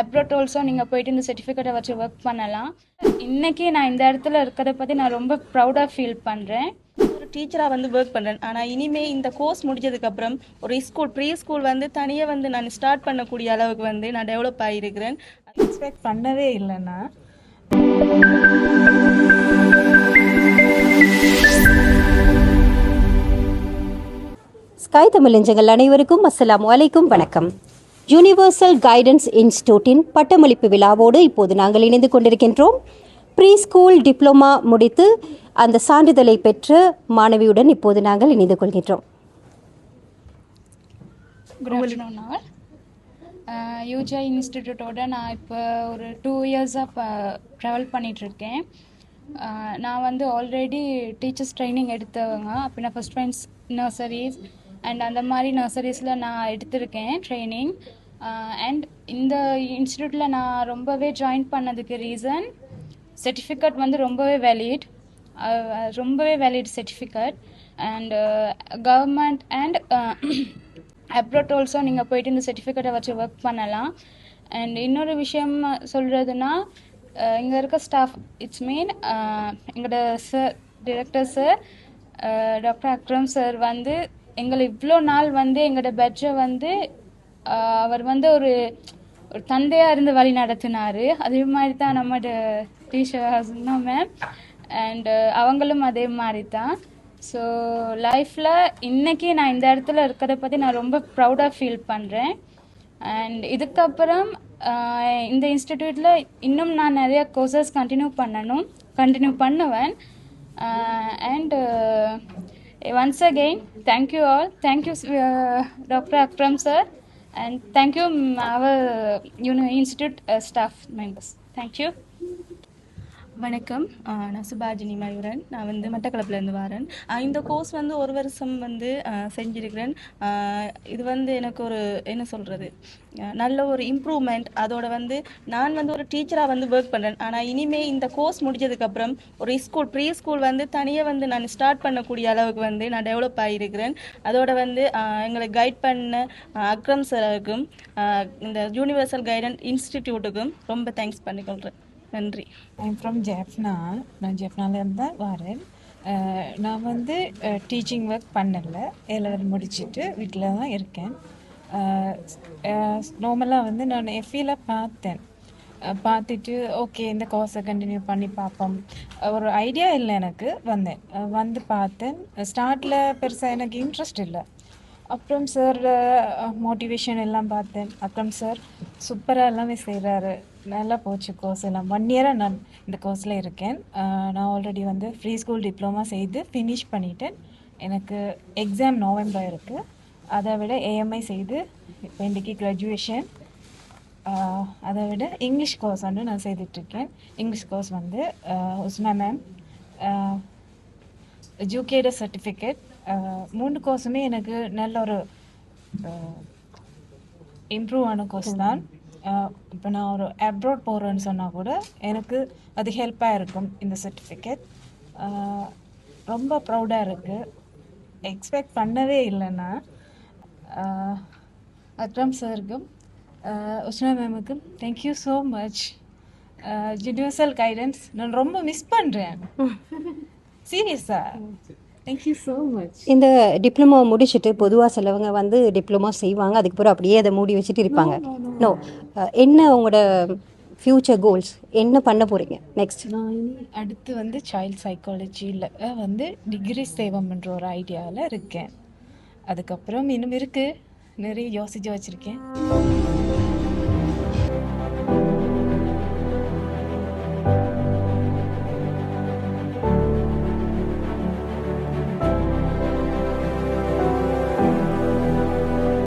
அப்ரோட் also நீங்கள் போயிட்டு இந்த சர்டிஃபிகேட்டை வச்சு ஒர்க் பண்ணலாம். இன்னைக்கு நான் இந்த இடத்துல இருக்கிறத பற்றி நான் ரொம்ப ப்ரௌடாக ஃபீல் பண்ணுறேன் ஒரு டீச்சராக வந்து ஒர்க் பண்ணுறேன் ஆனால் இனிமே இந்த கோர்ஸ் முடிஞ்சதுக்கப்புறம் ஒரு ஸ்கூல் ப்ரீ ஸ்கூல் வந்து தனியாக வந்து நான் ஸ்டார்ட் பண்ணக்கூடிய அளவுக்கு வந்து நான் டெவலப் ஆகியிருக்கிறேன் எக்ஸ்பெக்ட் பண்ணவே இல்லைன்னா. ஸ்காய் தமிழ் நெஞ்சங்கள் அனைவருக்கும் அஸ்ஸலாமு அலைக்கும் வணக்கம். யூனிவர்சல் கைடன்ஸ் இன்ஸ்டியூட்டின் பட்டமளிப்பு விழாவோடு இப்போது நாங்கள் இணைந்து கொண்டிருக்கின்றோம். ப்ரீ ஸ்கூல் டிப்ளமா முடித்து அந்த சான்றிதழை பெற்ற மாணவியுடன் இப்போது நாங்கள் இணைந்து கொள்கின்றோம். யூஜா இன்ஸ்டிடியூட்டோட uh, நான் இப்போ ஒரு டூ இயர்ஸாக ட்ராவல் uh, பண்ணிகிட்ருக்கேன் uh, நான் வந்து ஆல்ரெடி டீச்சர்ஸ் ட்ரைனிங் எடுத்தவங்க. அப்போ நான் ஃபஸ்ட் டைம்ஸ் நர்சரிஸ் அண்ட் அந்த மாதிரி நர்சரிஸில் நான் எடுத்திருக்கேன் ட்ரைனிங் Uh, அண்ட் இந்த இன்ஸ்டியூட்டில் நான் ரொம்பவே ஜாயின் பண்ணதுக்கு ரீசன் சர்டிஃபிகேட் வந்து ரொம்பவே வேலிட் uh, ரொம்பவே valid certificate and government and abroad also நீங்கள் போயிட்டு இந்த சர்டிஃபிகேட்டை வச்சு ஒர்க் பண்ணலாம். அண்ட் இன்னொரு விஷயம் சொல்கிறதுனா uh, இங்கே இருக்க ஸ்டாஃப் இட்ஸ் மீன் எங்களோட sir director sir doctor Akram sir வந்து எங்களை இவ்வளோ நாள் வந்து எங்களோட பெட்ரை வந்து அவர் வந்து ஒரு ஒரு தந்தையாக இருந்து வழி நடத்தினார். அதே மாதிரி தான் நம்மளோட டீச்சர் ஹஸ்னா மேம் அண்ட் அவங்களும் அதே மாதிரி தான் ஸோ லைஃப்பில் இன்னைக்கு நான் இந்த இடத்துல இருக்கிறத பற்றி நான் ரொம்ப ப்ரௌடாக ஃபீல் பண்ணுறேன் அண்ட் இதுக்கப்புறம் இந்த இன்ஸ்டிடியூட்டில் இன்னும் நான் நிறைய கோர்சஸ் கண்டினியூ பண்ணணும் கண்டினியூ பண்ணுவேன். And once again thank you all thank you doctor Akram sir and thank you our you know institute uh, staff members. Thank you. வணக்கம். நான் சுபாஜினி மயூரன். நான் வந்து மட்டக்களப்புலேருந்து வரேன். இந்த கோர்ஸ் வந்து ஒரு வருஷம் வந்து செஞ்சிருக்கிறேன். இது வந்து எனக்கு ஒரு என்ன சொல்கிறது நல்ல ஒரு இம்ப்ரூவ்மெண்ட் அதோட வந்து நான் வந்து ஒரு டீச்சராக வந்து ஒர்க் பண்ணுறேன் ஆனால் இனிமே இந்த கோர்ஸ் முடிஞ்சதுக்கப்புறம் ஒரு ஸ்கூல் ப்ரீ ஸ்கூல் வந்து தனியாக வந்து நான் ஸ்டார்ட் பண்ணக்கூடிய அளவுக்கு வந்து நான் டெவலப் ஆகியிருக்கிறேன். அதோட வந்து எங்களை கைட் பண்ண அக்ரம் சாருக்கும் இந்த யூனிவர்சல் கைடன்ஸ் இன்ஸ்டிடியூட்டுக்கும் ரொம்ப தேங்க்ஸ் பண்ணிக்கொள்கிறேன் நன்றி. ஐம் ஃப்ரம் ஜெஃப்னா நான் ஜெஃப்னாலேருந்து தான் வரேன். நான் வந்து டீச்சிங் ஒர்க் பண்ணலை. ஏலவர் முடிச்சுட்டு வீட்டில் தான் இருக்கேன். நார்மலாக வந்து நான் எஃபியில் பார்த்தேன். பார்த்துட்டு ஓகே இந்த கோர்ஸை கண்டினியூ பண்ணி பார்ப்போம். ஒரு ஐடியா இல்லை எனக்கு வந்தேன். வந்து பார்த்தேன். ஸ்டார்ட்டில் பெருசாக எனக்கு இன்ட்ரெஸ்ட் இல்லை. அப்புறம் சார் மோட்டிவேஷன் எல்லாம் பார்த்தேன். அப்புறம் சார் சூப்பராக எல்லாமே செய்கிறாரு நல்லா போச்சு கோர்ஸ் எல்லாம் ஒன் இயராக நான் இந்த கோர்ஸில் இருக்கேன். நான் ஆல்ரெடி வந்து ஃப்ரீ ஸ்கூல் டிப்ளமா செய்து ஃபினிஷ் பண்ணிட்டேன். எனக்கு எக்ஸாம் நவம்பர் இருக்குது அதை விட ஏஎம்ஐ செய்து இப்போ இன்றைக்கி கிராஜுவேஷன் அதை விட இங்கிலீஷ் கோர்ஸ் வந்து நான் செய்துட்ருக்கேன் இங்கிலீஷ் கோர்ஸ் வந்து உஸ்மா மேம் ஜூகேட சர்டிஃபிகேட் மூணு கோர்ஸுமே எனக்கு நல்ல ஒரு இம்ப்ரூவ் ஆன கோர்ஸ் தான். இப்போ நான் ஒரு அப்ராட் போகிறேன்னு சொன்னால் கூட எனக்கு அது ஹெல்ப்பாக இருக்கும் இந்த சர்டிஃபிகேட் ரொம்ப ப்ரௌடாக இருக்குது எக்ஸ்பெக்ட் பண்ணவே இல்லைன்னா அக்ரம் சாருக்கும் Ushna மேமுக்கும் thank you so much universal guidance நான் ரொம்ப மிஸ் பண்ணுறேன் சீரியஸா தேங்க்யூ ஸோ மச் இந்த டிப்ளமோ முடிச்சுட்டு பொதுவாக சிலவங்க வந்து டிப்ளமோ செய்வாங்க. அதுக்கப்புறம் அப்படியே அதை மூடி வச்சுட்டு இருப்பாங்க. நோ என்ன உங்களோட ஃப்யூச்சர் கோல்ஸ் என்ன பண்ண போகிறீங்க நெக்ஸ்ட் நான் இனி அடுத்து வந்து சைல்ட் சைக்காலஜியில் வந்து டிகிரி சேவம்ன்ற ஒரு ஐடியாவில் இருக்கேன். அதுக்கப்புறம் இன்னும் இருக்குது நிறைய யோசிச்சு வச்சுருக்கேன்.